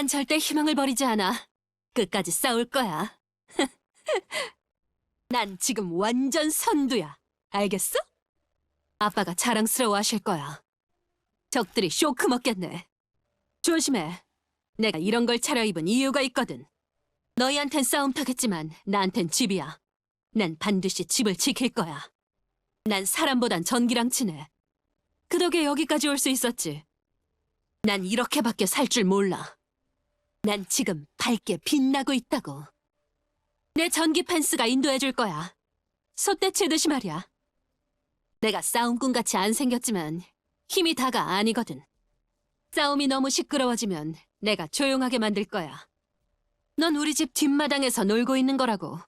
난 절대 희망을 버리지 않아. 끝까지 싸울 거야. 난 지금 완전 선두야. 알겠어? 아빠가 자랑스러워 하실 거야. 적들이 쇼크 먹겠네. 조심해. 내가 이런 걸 차려입은 이유가 있거든. 너희한텐 싸움터겠지만 나한텐 집이야. 난 반드시 집을 지킬 거야. 난 사람보단 전기랑 친해. 그 덕에 여기까지 올 수 있었지. 난 이렇게밖에 살 줄 몰라. 난 지금 밝게 빛나고 있다고. 내 전기 펜스가 인도해 줄 거야. 소떼 치듯이 말이야. 내가 싸움꾼 같이 안 생겼지만 힘이 다가 아니거든. 싸움이 너무 시끄러워지면 내가 조용하게 만들 거야. 넌 우리 집 뒷마당에서 놀고 있는 거라고.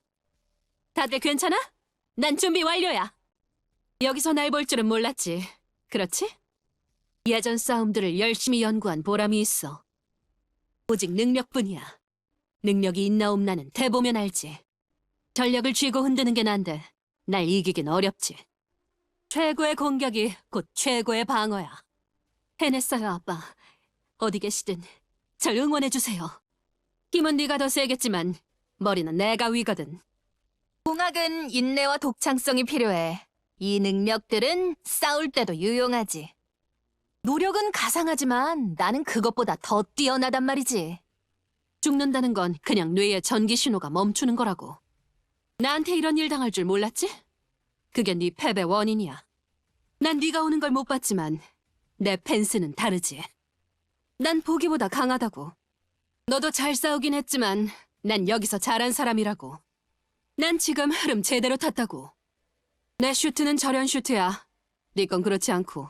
다들 괜찮아? 난 준비 완료야. 여기서 날 볼 줄은 몰랐지. 그렇지? 예전 싸움들을 열심히 연구한 보람이 있어. 오직 능력뿐이야. 능력이 있나 없나는 대보면 알지. 전력을 쥐고 흔드는 게 난데 날 이기긴 어렵지. 최고의 공격이 곧 최고의 방어야. 해냈어요, 아빠. 어디 계시든 절 응원해주세요. 힘은 네가 더 세겠지만 머리는 내가 위거든. 공학은 인내와 독창성이 필요해. 이 능력들은 싸울 때도 유용하지. 노력은 가상하지만 나는 그것보다 더 뛰어나단 말이지. 죽는다는 건 그냥 뇌의 전기 신호가 멈추는 거라고. 나한테 이런 일 당할 줄 몰랐지? 그게 네 패배 원인이야. 난 네가 오는 걸 못 봤지만 내 펜스는 다르지. 난 보기보다 강하다고. 너도 잘 싸우긴 했지만 난 여기서 잘한 사람이라고. 난 지금 흐름 제대로 탔다고. 내 슈트는 저련 슈트야. 네 건 그렇지 않고.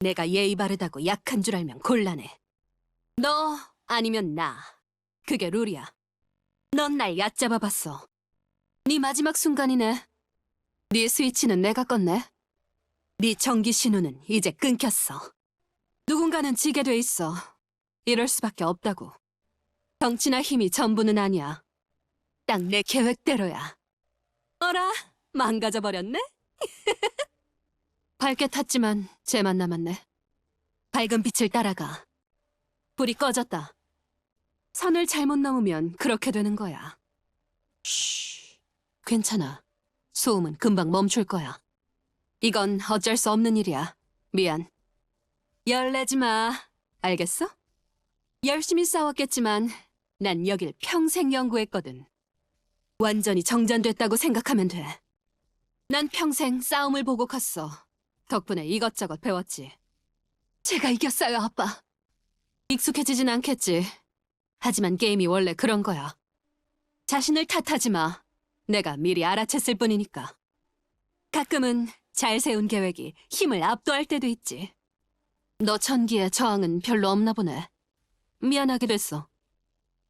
내가 예의 바르다고 약한 줄 알면 곤란해. 너 아니면 나. 그게 룰이야. 넌 날 얕잡아 봤어. 네 마지막 순간이네. 네 스위치는 내가 껐네. 네 전기 신호는 이제 끊겼어. 누군가는 지게 돼 있어. 이럴 수밖에 없다고. 정치나 힘이 전부는 아니야. 딱 내 계획대로야. 어라, 망가져 버렸네? 밝게 탔지만 쟤만 남았네. 밝은 빛을 따라가. 불이 꺼졌다. 선을 잘못 넘으면 그렇게 되는 거야. 쉬, 괜찮아. 소음은 금방 멈출 거야. 이건 어쩔 수 없는 일이야. 미안. 열내지 마. 알겠어? 열심히 싸웠겠지만 난 여길 평생 연구했거든. 완전히 정전됐다고 생각하면 돼. 난 평생 싸움을 보고 컸어. 덕분에 이것저것 배웠지. 제가 이겼어요, 아빠. 익숙해지진 않겠지. 하지만 게임이 원래 그런 거야. 자신을 탓하지 마. 내가 미리 알아챘을 뿐이니까. 가끔은 잘 세운 계획이 힘을 압도할 때도 있지. 너 천기에 저항은 별로 없나 보네. 미안하게 됐어.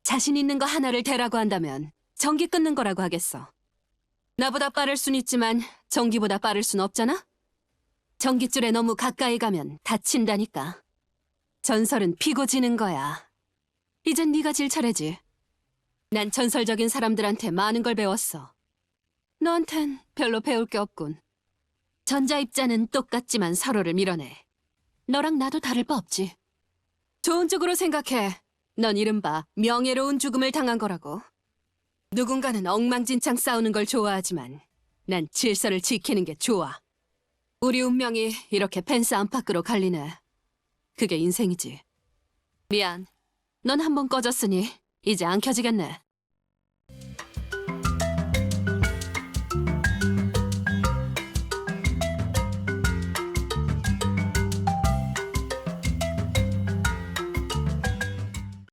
자신 있는 거 하나를 대라고 한다면 전기 끊는 거라고 하겠어. 나보다 빠를 순 있지만 전기보다 빠를 순 없잖아? 전기줄에 너무 가까이 가면 다친다니까. 전설은 피고 지는 거야. 이젠 네가 질 차례지. 난 전설적인 사람들한테 많은 걸 배웠어. 너한텐 별로 배울 게 없군. 전자입자는 똑같지만 서로를 밀어내. 너랑 나도 다를 바 없지. 좋은 쪽으로 생각해. 넌 이른바 명예로운 죽음을 당한 거라고. 누군가는 엉망진창 싸우는 걸 좋아하지만 난 질서를 지키는 게 좋아. 우리 운명이 이렇게 펜스 안팎으로 갈리네. 그게 인생이지. 미안. 넌 한 번 꺼졌으니 이제 안 켜지겠네.